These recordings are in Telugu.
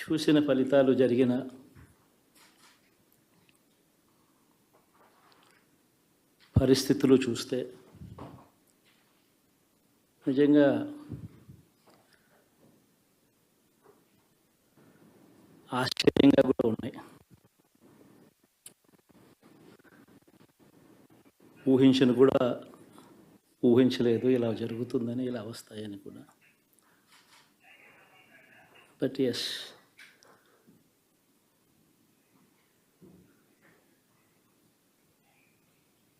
చూసిన ఫలితాలు జరిగిన పరిస్థితులు చూస్తే నిజంగా ఆశ్చర్యంగా కూడా ఉన్నాయి. ఊహించను కూడా ఊహించలేదు ఇలా జరుగుతుందని ఇలా వస్తాయని కూడా. బట్ ఎస్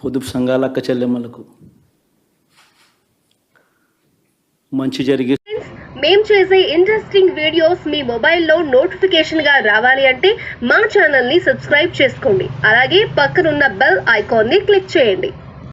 పొదుపు సంఘాల అక్క చెల్లెమ్మలకు. మంచి జరిగే మేము చేసే ఇంట్రెస్టింగ్ వీడియోస్ మీ మొబైల్లో నోటిఫికేషన్గా రావాలి అంటే మా ఛానల్ని సబ్స్క్రైబ్ చేసుకోండి. అలాగే పక్కనున్న బెల్ ఐకాన్ని క్లిక్ చేయండి.